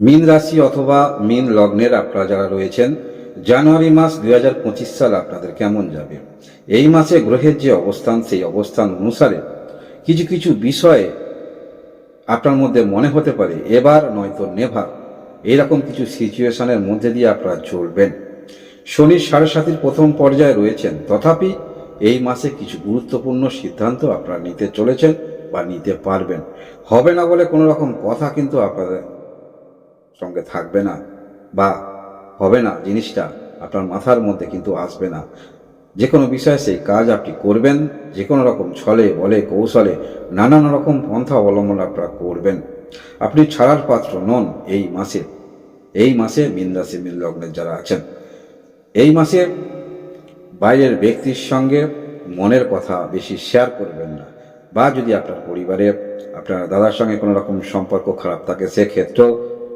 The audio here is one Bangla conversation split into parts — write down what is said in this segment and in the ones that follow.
মীন রাশি অথবা মীন লগ্নের আপনারা যারা রয়েছেন, জানুয়ারি মাস দুই হাজার পঁচিশ সাল আপনাদের কেমন যাবে? এই মাসে গ্রহের যে অবস্থান, সেই অবস্থান অনুসারে কিছু কিছু বিষয়ে আপনার মধ্যে মনে হতে পারে, এবার নয়তো নেভার। এইরকম কিছু সিচুয়েশনের মধ্যে দিয়ে আপনারা চলবেন। শনির সাড়ে সাতির প্রথম পর্যায়ে রয়েছেন, তথাপি এই মাসে কিছু গুরুত্বপূর্ণ সিদ্ধান্ত আপনারা নিতে চলেছেন বা নিতে পারবেন। হবে না বলে কোনো রকম কথা কিন্তু আপনাদের সঙ্গে থাকবে না বা হবে না জিনিসটা আপনার মাথার মধ্যে কিন্তু আসবে না। যে কোনো বিষয়ে সেই কাজ আপনি করবেন যে কোনো রকম ছলে, বলে, কৌশলে নানান রকম পন্থা অবলম্বন আপনারা করবেন। আপনি ছাড়ার পাত্র নন এই মাসে। এই মাসে মিন রাশি মিন লগ্নের যারা আছেন, এই মাসে বাইরের ব্যক্তির সঙ্গে মনের কথা বেশি শেয়ার করবেন না। বা যদি আপনার পরিবারে, আপনার দাদার সঙ্গে কোনো রকম সম্পর্ক খারাপ থাকে, সেক্ষেত্রেও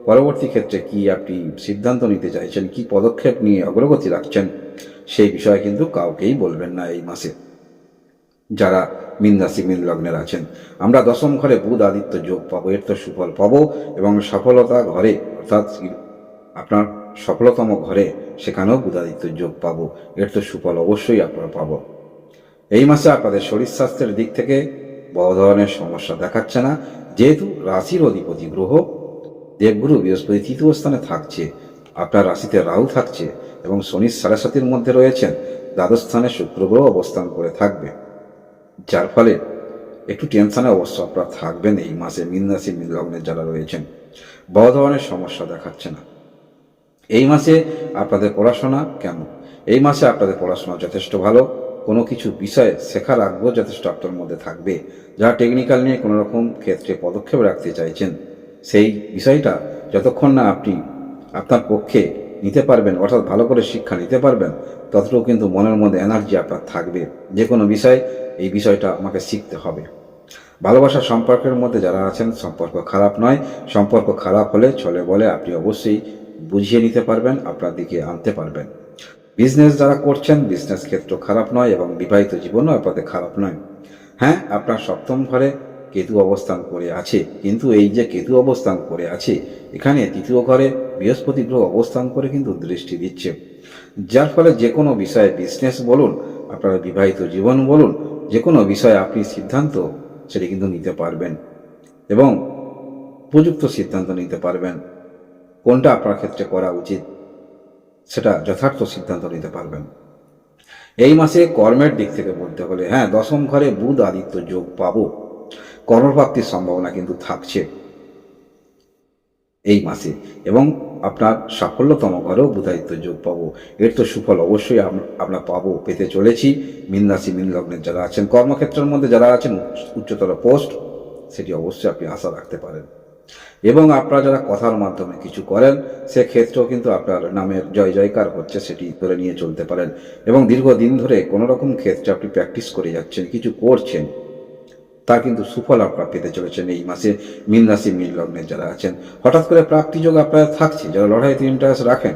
পরবর্তী ক্ষেত্রে কি আপনি সিদ্ধান্ত নিতে চাইছেন? কি পদক্ষেপ নিয়ে অগ্রগতি রাখছেন? সেই বিষয়ে কিন্তু কাউকেই বলবেন না এই মাসে। যারা মিন রাশি মিন লগ্নের আছেন, আমরা দশম ঘরে বুধ আদিত্য যোগ পাবো, এর তো সুফল পাবো এবং সফলতা ঘরে, অর্থাৎ আপনার সফলতম ঘরে সেখানেও বুধাদিত্য যোগ পাবো, এর তো সুফল অবশ্যই আপনারা পাবো। এই মাসে আপনাদের শরীর স্বাস্থ্যের দিক থেকে বড় ধরনের সমস্যা দেখাচ্ছে না। যেহেতু রাশির অধিপতি গ্রহ দেবগুরু বৃহস্পতি তৃতীয় স্থানে থাকছে, আপনার রাশিতে রাহু থাকছে এবং শনির সাড়ে মধ্যে রয়েছেন, দ্বাদশ স্থানে শুক্র গ্রহ অবস্থান করে থাকবে। যার ফলে একটু টেনশনে অবশ্য আপনারা থাকবেন এই মাসে মিন রাশি, মিন যারা রয়েছেন, বড় ধরনের সমস্যা দেখাচ্ছে না। এই মাসে আপনাদের পড়াশোনা কেমন? এই মাসে আপনাদের পড়াশোনা যথেষ্ট ভালো, কোনো কিছু বিষয়ে শেখার আগ্রহ যথেষ্ট আপনার মধ্যে থাকবে যারা টেকনিক্যাল নিয়ে কোনো রকম ক্ষেত্রে পদক্ষেপ রাখতে চাইছেন। সেই বিষয়টা যতক্ষণ না আপনি আপনার পক্ষে নিতে পারবেন, অর্থাৎ ভালো করে শিক্ষা নিতে পারবেন, ততটুকু কিন্তু মনের মধ্যে এনার্জি আপনার থাকবে। যে কোনো বিষয়, এই বিষয়টা আমাকে শিখতে হবে। ভালোবাসার সম্পর্কের মধ্যে যারা আছেন, সম্পর্ক খারাপ নয়। সম্পর্ক খারাপ হলে চলে বলে আপনি অবশ্যই বুঝিয়ে নিতে পারবেন, আপনার দিকে আনতে পারবেন। বিজনেস যারা করছেন বিজনেস ক্ষেত্র খারাপ নয় এবং বিবাহিত জীবনও আপনাদের খারাপ নয়। হ্যাঁ আপনার সপ্তম ঘরে কেতু অবস্থান করে আছে। কিন্তু এই যে কেতু অবস্থান করে আছে, এখানে তৃতীয় ঘরে বৃহস্পতি গ্রহ অবস্থান করে কিন্তু দৃষ্টি দিচ্ছে। যার ফলে যে কোনো বিষয়ে বিজনেস বলুন, আপনার বিবাহিত জীবন বলুন, যে কোনো বিষয়ে আপনি সিদ্ধান্ত সেটি কিন্তু নিতে পারবেন এবং উপযুক্ত সিদ্ধান্ত নিতে পারবেন। কোনটা আপনার ক্ষেত্রে করা উচিত, সেটা যথার্থ সিদ্ধান্ত নিতে পারবেন। এই মাসে কর্মের দিক থেকে বলতে হলে হ্যাঁ দশম ঘরে বুধ আদিত্য যোগ পাবো। কর্মপ্রাপ্তির সম্ভাবনা কিন্তু থাকছে এই মাসে। এবং আপনার সাফল্যতম ঘরেও বুধায়িত্ব যোগ পাবো। এর তো সুফল অবশ্যই আমরা পাবো, পেতে চলেছি। মিন রাশি, মিন লগ্নের যারা আছেন, কর্মক্ষেত্রের মধ্যে যারা আছেন, উচ্চতর পোস্ট, সেটি অবশ্যই আপনি আশা রাখতে পারেন। এবং আপনারা যারা কথার মাধ্যমে কিছু করেন, সেক্ষেত্রেও কিন্তু আপনার নামের জয়, জয়কার হচ্ছে, সেটি ধরে নিয়ে চলতে পারেন। এবং দীর্ঘদিন ধরে কোনো রকম ক্ষেত্রে আপনি প্র্যাকটিস করে যাচ্ছেন, কিছু করছেন তার কিন্তু সুফল আপনারা পেতে চলেছেন এই মাসে মিন রাশি মিন লগ্নে যারা আছেন। হঠাৎ করে প্রাপ্তিযোগ আপনারা থাকছে, যারা লটারিতে ইন্টারেস্ট রাখেন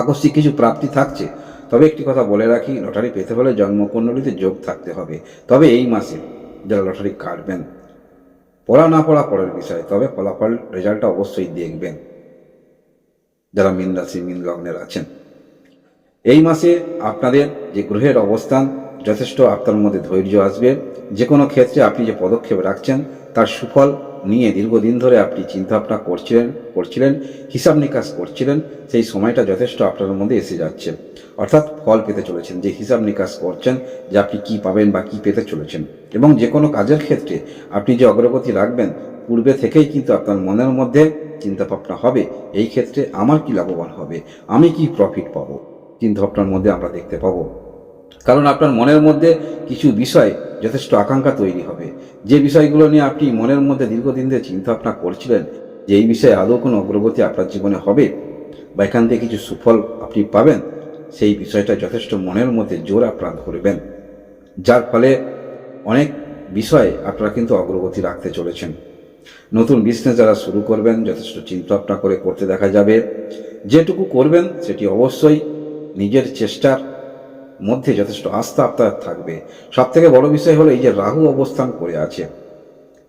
আকস্মিক কিছু প্রাপ্তি থাকছে। তবে একটি কথা বলে রাখি, লটারি পেতে হলে জন্মকুণ্ডলিতে যোগ থাকতে হবে। তবে এই মাসে যারা লটারি কাটবেন, পড়া না পড়া পরের বিষয়, তবে ফলাফল রেজাল্টটা অবশ্যই দেখবেন। যারা মিন রাশি মিন লগ্নের আছেন, এই মাসে আপনাদের যে গ্রহের অবস্থান যথেষ্ট আপনার মধ্যে ধৈর্য আসবে। যে কোনো ক্ষেত্রে আপনি যে পদক্ষেপ রাখছেন, তার সুফল নিয়ে দীর্ঘদিন ধরে আপনি চিন্তাভাবনা করছিলেন করছিলেন, হিসাব নিকাশ করছিলেন, সেই সময়টা যথেষ্ট আপনার মধ্যে এসে যাচ্ছে। অর্থাৎ ফল পেতে চলেছেন। যে হিসাব নিকাশ করছেন, যে আপনি কী পাবেন বা কী পেতে চলেছেন। এবং যে কোনো কাজের ক্ষেত্রে আপনি যে অগ্রগতি রাখবেন, পূর্বে থেকেই কিন্তু আপনার মনের মধ্যে চিন্তাভাবনা হবে, এই ক্ষেত্রে আমার কি লাভবান হবে? আমি কি প্রফিট পাবো? চিন্তা ভাবনার মধ্যে আমরা দেখতে পাবো। কারণ আপনার মনের মধ্যে কিছু বিষয় যথেষ্ট আকাঙ্ক্ষা তৈরি হবে। যে বিষয়গুলো নিয়ে আপনি মনের মধ্যে দীর্ঘদিন ধরে চিন্তা ভাবনা করছিলেন যে এই বিষয়ে আদৌ কোনো অগ্রগতি আপনার জীবনে হবে বা এখান থেকে কিছু সুফল আপনি পাবেন, সেই বিষয়টা যথেষ্ট মনের মধ্যে জোর আপনারা ধরবেন। যার ফলে অনেক বিষয়ে আপনারা কিন্তু অগ্রগতি রাখতে চলেছেন। নতুন বিজনেস যারা শুরু করবেন, যথেষ্ট চিন্তা ভাবনা করে করতে দেখা যাবে। যেটুকু করবেন, সেটি অবশ্যই নিজের চেষ্টার মধ্যে যথেষ্ট আস্থা আপনার থাকবে। সব থেকে বড় বিষয় হলো এই যে রাহু অবস্থান করে আছে,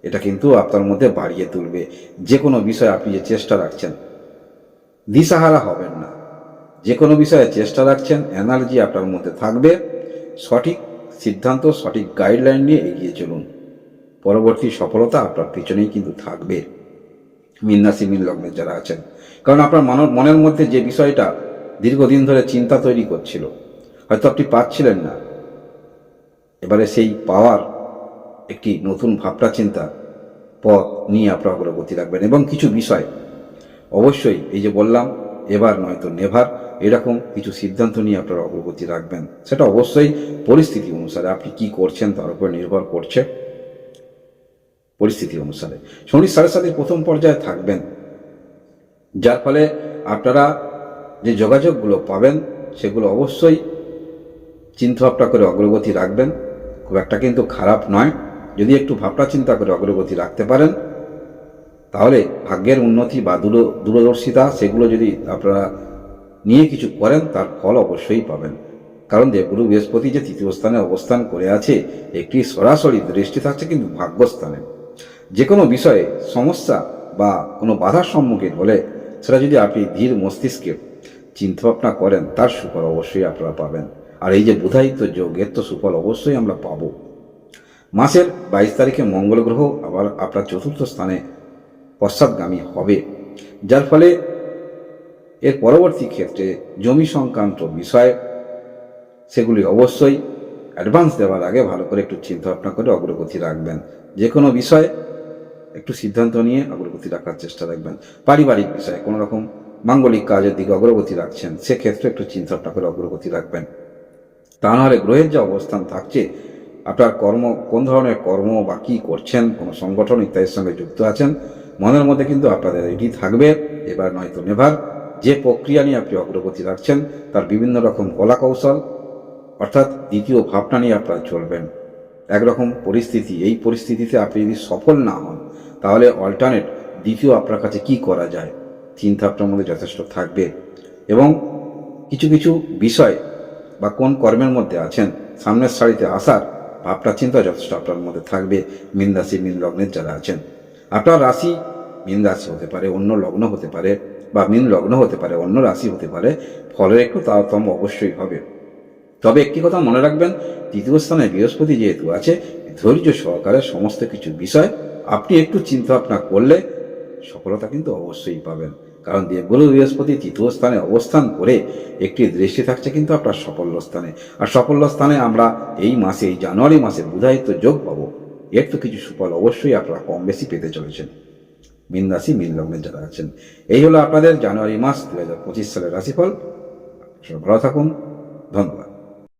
এটা কিন্তু আপনার মধ্যে বাড়িয়ে তুলবে। যে কোনো বিষয়ে আপনি যে চেষ্টা রাখছেন, দিশাহারা হবেন না। যে কোনো বিষয়ে চেষ্টা রাখছেন এনার্জি আপনার মধ্যে থাকবে। সঠিক সিদ্ধান্ত, সঠিক গাইডলাইন নিয়ে এগিয়ে চলুন। পরবর্তী সফলতা আপনার পিছনেই কিন্তু থাকবে। মিন্নাসি মিন লগ্নের যারা আছেন, কারণ আপনার মানব মনের মধ্যে যে বিষয়টা দীর্ঘদিন ধরে চিন্তা তৈরি করছিল হয়তো আপনি পাচ্ছিলেন না। এবারে সেই পাওয়ার একটি নতুন ভাবনা চিন্তা পথ নিয়ে আপনার অগ্রগতি রাখবেন। এবং কিছু বিষয়, অবশ্যই এই যে বললাম, এবার নয়তো নেভার, এরকম কিছু সিদ্ধান্ত নিয়ে আপনার অগ্রগতি রাখবেন। সেটা অবশ্যই পরিস্থিতি অনুসারে আপনি কি করছেন তার উপর নির্ভর করছে পরিস্থিতি অনুসারে। শনি সাড়ে সাতের প্রথম পর্যায়ে থাকবেন, যার ফলে আপনারা যে যোগাযোগগুলো পাবেন, সেগুলো অবশ্যই চিন্তা ভাবনা করে অগ্রগতি রাখবেন। খুব একটা কিন্তু খারাপ নয়। যদি একটু ভাবনা চিন্তা করে অগ্রগতি রাখতে পারেন, তাহলে ভাগ্যের উন্নতি বা দূর, দূরদর্শিতা সেগুলো যদি আপনারা নিয়ে কিছু করেন, তার ফল অবশ্যই পাবেন। কারণ দেবগুরু বৃহস্পতি যে তৃতীয় স্থানে অবস্থান করে আছে, একটি সরাসরি দৃষ্টি থাকছে কিন্তু ভাগ্যস্থানে। যে কোনো বিষয়ে সমস্যা বা কোনো বাধার সম্মুখীন হলে সেটা যদি আপনি ধীর মস্তিষ্কে চিন্তাভাবনা করেন, তার সুফল অবশ্যই আপনারা পাবেন। আর এই যে বুধায়িত্ব যোগ এর তো সুফল অবশ্যই আমরা পাবো। মাসের বাইশ তারিখে মঙ্গল গ্রহ আবার আপনার চতুর্থ স্থানে পশ্চাৎগামী হবে, যার ফলে এর পরবর্তী ক্ষেত্রে জমি সংক্রান্ত বিষয় সেগুলি অবশ্যই অ্যাডভান্স দেওয়ার আগে ভালো করে একটু চিন্তা ভাবনা করে অগ্রগতি রাখবেন। যে কোনো বিষয়ে একটু সিদ্ধান্ত নিয়ে অগ্রগতি রাখার চেষ্টা রাখবেন। পারিবারিক বিষয়ে, কোনো রকম মাঙ্গলিক কাজের দিকে অগ্রগতি রাখছেন, সেক্ষেত্রে একটু চিন্তা ভাবনা করে অগ্রগতি রাখবেন। তা নাহলে গ্রহের যে অবস্থান থাকছে, আপনার কর্ম, কোন ধরনের কর্ম বা কী করছেন, কোনো সংগঠন ইত্যাদির সঙ্গে যুক্ত আছেন, মনের মধ্যে কিন্তু আপনাদের এটি থাকবে, এবার নয়তো নেভার। যে প্রক্রিয়া নিয়ে আপনি অগ্রগতি রাখছেন, তার বিভিন্ন রকম কলা কৌশল অর্থাৎ দ্বিতীয় ভাবনা নিয়ে আপনারা চলবেন। একরকম পরিস্থিতি, এই পরিস্থিতিতে আপনি যদি সফল না হন, তাহলে অল্টারনেট দ্বিতীয় আপনার কাছে কি করা যায় চিন্তা আপনার মধ্যে যথেষ্ট থাকবে। এবং কিছু কিছু বিষয় বা কোন কর্মের মধ্যে আছেন, সামনের সারিতে আসার ভাবনা, চিন্তা যথেষ্ট আপনার মধ্যে থাকবে। মিন রাশি, মিন লগ্নের যারা আছেন, আপনার রাশি মিন রাশি হতে পারে, অন্য লগ্ন হতে পারে বা মিন লগ্ন হতে পারে, অন্য রাশি হতে পারে, ফলের একটু তারতম্য অবশ্যই হবে। তবে একটি কথা মনে রাখবেন, তৃতীয় স্থানে বৃহস্পতি যেহেতু আছে, ধৈর্য সহকারে সমস্ত কিছু বিষয় আপনি একটু চিন্তা ভাবনা করলে সফলতা কিন্তু অবশ্যই পাবেন। কারণ দেবগুরু বৃহস্পতি তৃতীয় স্থানে অবস্থান করে একটি দৃষ্টি থাকছে কিন্তু আপনার সাফল্য স্থানে। আর সাফল্য স্থানে আমরা এই মাসে, এই জানুয়ারি মাসে বুধায়িত্ব যোগ পাবো। এর তো কিছু সুফল অবশ্যই আপনারা কম বেশি পেতে চলেছেন। মিন রাশি, মিন লগ্নে যারা আছেন, এই হলো আপনাদের জানুয়ারি মাস দু হাজার পঁচিশ সালের রাশিফল। ভালো থাকুন। ধন্যবাদ।